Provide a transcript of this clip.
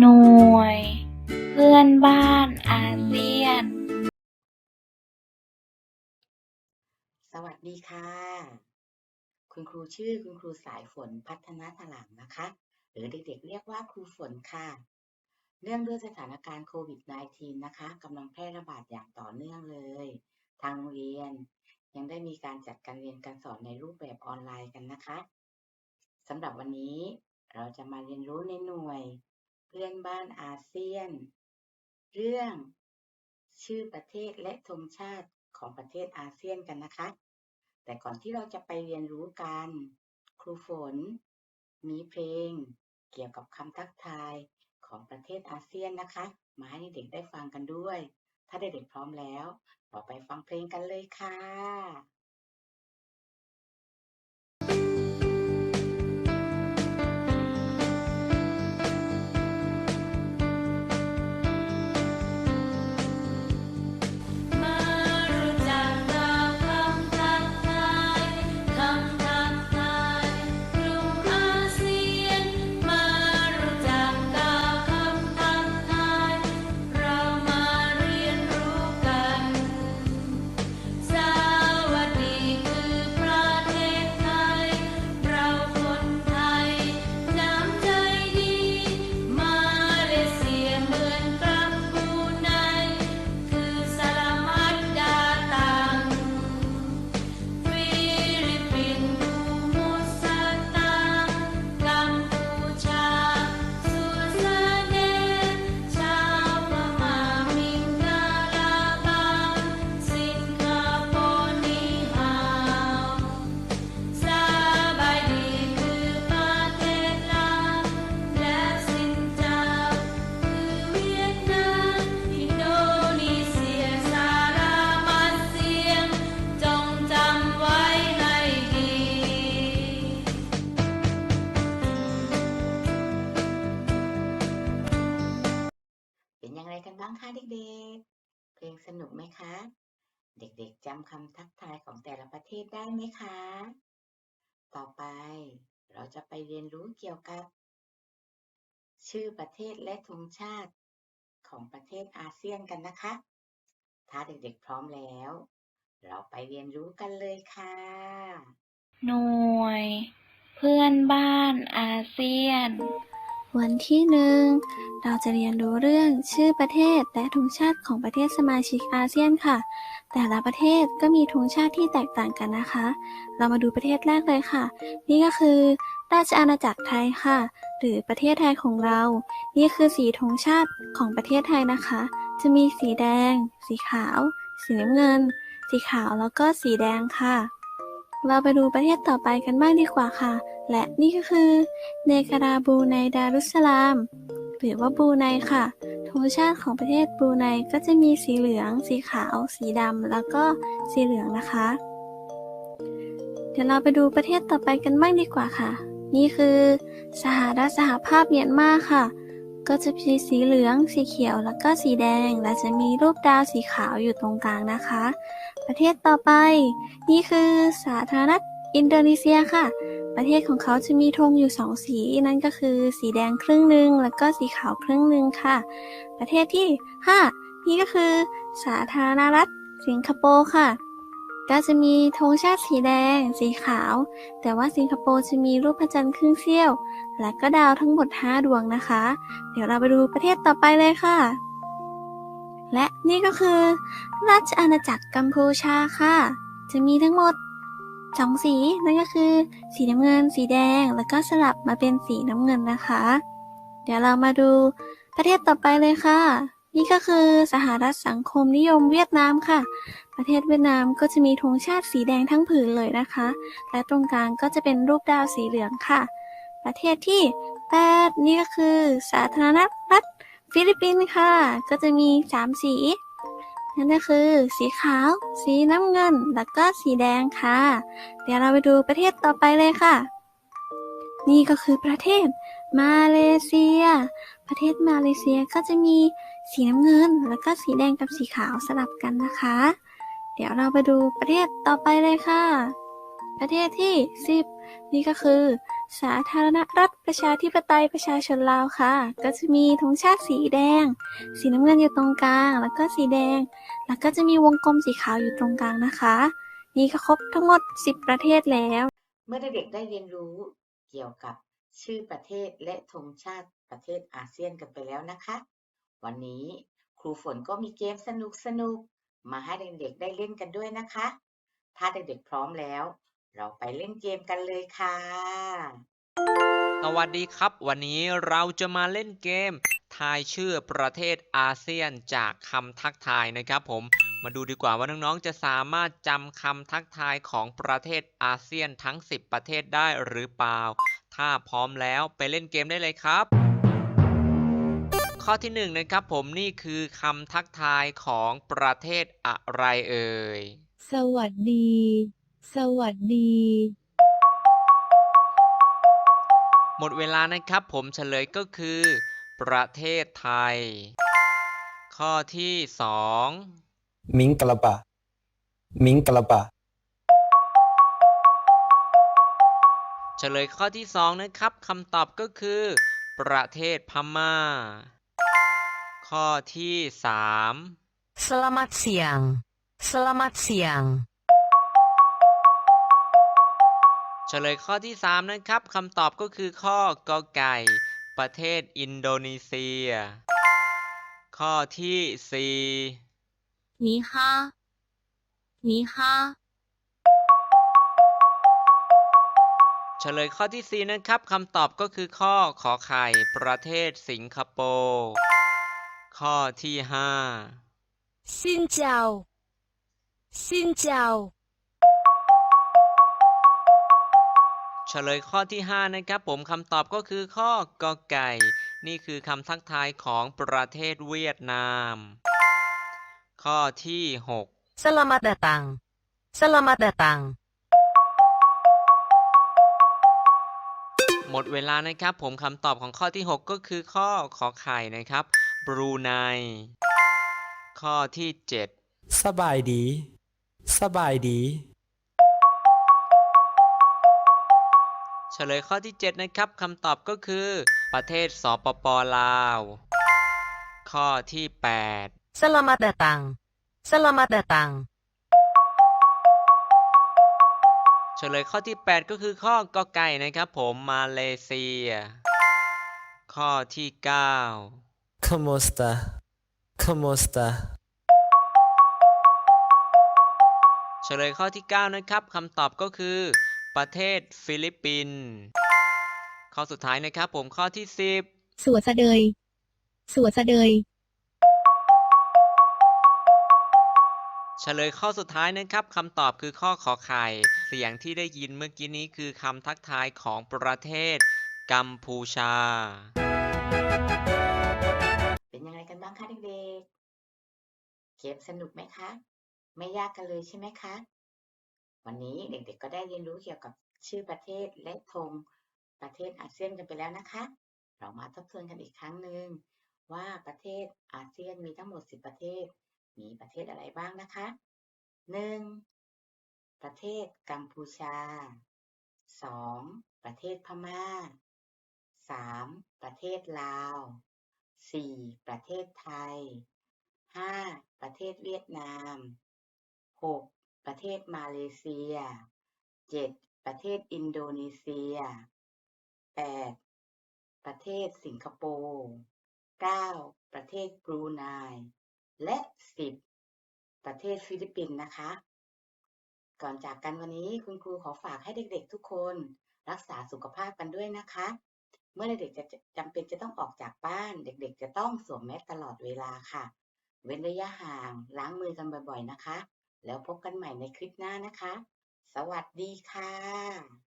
หน่วย เพื่อนบ้านอาเซียน สวัสดีค่ะ คุณครูชื่อคุณครูสายฝนพัฒนาถลังนะคะ หรือเด็กๆเรียกว่าครูฝนค่ะ เนื่องด้วยสถานการณ์โควิด -19 นะคะกำลังแพร่ระบาดอย่างต่อเนื่องเลย ทางโรงเรียน ยังได้มีการจัดการเรียนการสอนในรูปแบบออนไลน์กันนะคะสำหรับวันนี้เราจะมาเรียนรู้ในหน่วย เพื่อนบ้านอาเซียน เรื่องชื่อประเทศและธงชาติของประเทศอาเซียนกันนะคะ แต่ก่อนที่เราจะไปเรียนรู้กัน ครูฝน มีเพลง เกี่ยวกับคำทักทายของประเทศอาเซียนนะคะ มาให้เด็กๆได้ฟังกันด้วย ถ้าเด็กๆพร้อมแล้ว เราไปฟังเพลงกันเลยค่ะ เพลงสนุกไหมคะ เด็กๆจำคำทักทายของแต่ละประเทศได้ไหมคะ ต่อไปเราจะไปเรียนรู้เกี่ยวกับ ชื่อประเทศและธงชาติของประเทศอาเซียนกันนะคะ ถ้าเด็กๆพร้อมแล้ว เราไปเรียนรู้กันเลยค่ะ หน่วย เพื่อนบ้านอาเซียน วันที่หนึ่งเราจะเรียนรู้เรื่องชื่อประเทศและธงชาติของประเทศสมาชิกอาเซียนค่ะ แต่ละประเทศก็มีธงชาติที่แตกต่างกันนะคะ เรามาดูประเทศแรกเลยค่ะ นี่ก็คือ ราชอาณาจักรไทยค่ะ หรือประเทศไทยของเรา นี่คือสีธงชาติของประเทศไทยนะคะ จะมีสีแดง สีขาว สีน้ำเงิน สีขาวแล้วก็สีแดงค่ะ เราไปดูประเทศต่อไปกันบ้างดีกว่าค่ะ และนี่ก็คือ เนการาบูไนดารุสสลาม หรือว่าบูไนค่ะธงชาติของประเทศบูไนก็จะมีสีเหลือง สีขาว สีดำ แล้วก็สีเหลืองนะคะ เดี๋ยวเราไปดูประเทศต่อไปกันบ้างดีกว่าค่ะ นี่คือ สหรัฐสหภาพเมียนมาค่ะ ก็จะมีสีเหลือง สีเขียว แล้วก็สีแดง และจะมีรูปดาวสีขาวอยู่ตรงกลางนะคะ ประเทศต่อไป นี่คือสาธารณรัฐอินโดนีเซียค่ะ ประเทศของเขาจะมีธงอยู่สองสีนั่นก็คือ สีแดงครึ่งหนึ่งแล้วก็สีขาวครึ่งหนึ่งค่ะ ประเทศที่ 5 นี่ก็คือ สาธารณรัฐสิงคโปร์ค่ะ ก็จะมีธงชาติสีแดง สีขาว แต่ว่าสิงคโปร์จะมีรูปพระจันทร์ครึ่งเสี้ยว และก็ดาวทั้งหมด 5 ดวงนะคะ เดี๋ยวเราไปดูประเทศต่อไปเลยค่ะ และนี่ก็คือ ราชอาณาจักรกัมพูชาค่ะ จะมีทั้งหมดสองสีนั่นก็คือ สีน้ำเงิน สีแดง แล้วก็สลับมาเป็นสีน้ำเงินนะคะ เดี๋ยวเรามาดูประเทศต่อไปเลยค่ะ นี่ก็คือสหรัฐสังคมนิยมเวียดนามค่ะ ประเทศเวียดนามก็จะมีธงชาติสีแดงทั้งผืนเลยนะคะ และตรงกลางก็จะเป็นรูปดาวสีเหลืองค่ะ ประเทศที่แปดนี่ก็คือ สาธารณรัฐฟิลิปปินส์ค่ะ ก็จะมีสามสีนั่นก็คือ สีขาว สีน้ำเงิน แล้วก็สีแดงค่ะ เดี๋ยวเราไปดูประเทศต่อไปเลยค่ะ นี่ก็คือประเทศ มาเลเซีย ประเทศมาเลเซียก็จะมีสีน้ำเงิน แล้วก็สีแดงกับสีขาวสลับกันนะคะ เดี๋ยวเราไปดูประเทศต่อไปเลยค่ะ ประเทศที่ 10 นี่ก็คือ สาธารณรัฐประชาธิปไตยประชาชนลาวค่ะ ก็จะมีธงชาติสีแดง สีน้ำเงินอยู่ตรงกลาง แล้วก็สีแดง แล้วก็จะมีวงกลมสีขาวอยู่ตรงกลางนะคะ นี่ก็ครบทั้งหมด 10 ประเทศแล้ว เมื่อเด็กๆได้เรียนรู้เกี่ยวกับ ชื่อประเทศและธงชาติประเทศอาเซียนกันไปแล้วนะคะ วันนี้ครูฝนก็มีเกมสนุกๆมาให้เด็กๆได้เล่นกันด้วยนะคะ ถ้าเด็กๆพร้อมแล้ว เราไปเล่นเกมกันเลยค่ะ สวัสดีครับ วันนี้เราจะมาเล่นเกม ทายชื่อประเทศอาเซียนจากคำทักทายนะครับผม มาดูดีกว่าว่าน้องๆจะสามารถจำคำทักทายของประเทศอาเซียนทั้ง 10 ประเทศได้หรือเปล่า ถ้าพร้อมแล้วไปเล่นเกมได้เลยครับ ข้อที่หนึ่งนะครับผมนี่คือคำทักทายของประเทศอะไรเอ่ย สวัสดี สวัสดี หมดเวลานะครับผมเฉลยก็คือ ประเทศไทย ข้อที่สอง Mingkalapa. Mingkalapa. เฉลยข้อที่ 2 นะครับคำตอบก็คือ ประเทศพมา่า ข้อที่ 3 Selamat siang Selamat siang เฉลยข้อที่ 3 นะครับคำตอบก็คือข้อกอไก่ ประเทศอินโดนีเซีย ข้อที่ 4 นีฮานีฮา เฉลยข้อที่ 4 นะครับคำตอบก็คือข้อขอไข่ประเทศสิงคโปร์ข้อที่ 5 ซินเจ้า ซินเจ้า เฉลยข้อที่ 5 นะครับผมคำตอบก็คือข้อกอไก่ นี่คือคำทักทายของประเทศเวียดนาม ข้อที่ 6 Selamat datang Selamat หมดเวลานะครับ ผมคำตอบของข้อที่ 6 ก็คือข้อขอไข่นะครับบรูไนข้อที่ 7 สบายดี สบายดี เฉลยข้อที่ 7 นะครับคำตอบก็คือ ประเทศสปปลาว ข้อที่8 Selamat datang. Selamat datang. เฉลยข้อที่ 8 ก็คือข้อกอไก่นะครับผมมาเลเซีย ข้อที่9 Kamusta Kamusta เฉลยข้อที่ 9 นะครับคำตอบก็คือ ประเทศฟิลิปปินส์ข้อสุดท้ายนะครับผมข้อที่ 10สัวสะเดยสัวสะเดย เฉลยข้อสุดท้ายนะครับคำตอบคือข้อขอไข่ เสียงที่ได้ยินเมื่อกี้นี้คือคำทักทายของประเทศกัมพูชา เป็นยังไงกันบ้างคะเด็กๆเกมสนุกไหมคะ ไม่ยากกันเลยใช่ไหมคะ วันนี้เด็กๆก็ได้เรียนรู้เกี่ยวกับชื่อประเทศและธงประเทศอาเซียนกันไปแล้วนะคะ เรามาทบทวนกันอีกครั้งหนึ่งว่าประเทศอาเซียนมีทั้งหมด 10 ประเทศ มีประเทศอะไรบ้างนะคะ 1. ประเทศกัมพูชา 2. ประเทศพม่า 3. ประเทศลาว 4. ประเทศไทย 5. ประเทศเวียดนาม 6. ประเทศมาเลเซีย 7. ประเทศอินโดนีเซีย 8. ประเทศสิงคโปร์ 9. ประเทศบรูไน และ 10 ประเทศฟิลิปปินส์นะคะ ก่อนจากกันวันนี้คุณครูขอฝากให้เด็กๆ ทุกคนรักษาสุขภาพกันด้วยนะคะ เมื่อเด็กๆจะจำเป็นจะต้องออกจากบ้าน เด็กๆ จะต้องสวมแมสตลอดเวลาค่ะ เว้นระยะห่างล้างมือกันบ่อยๆนะคะ แล้วพบกันใหม่ในคลิปหน้านะคะ สวัสดีค่ะ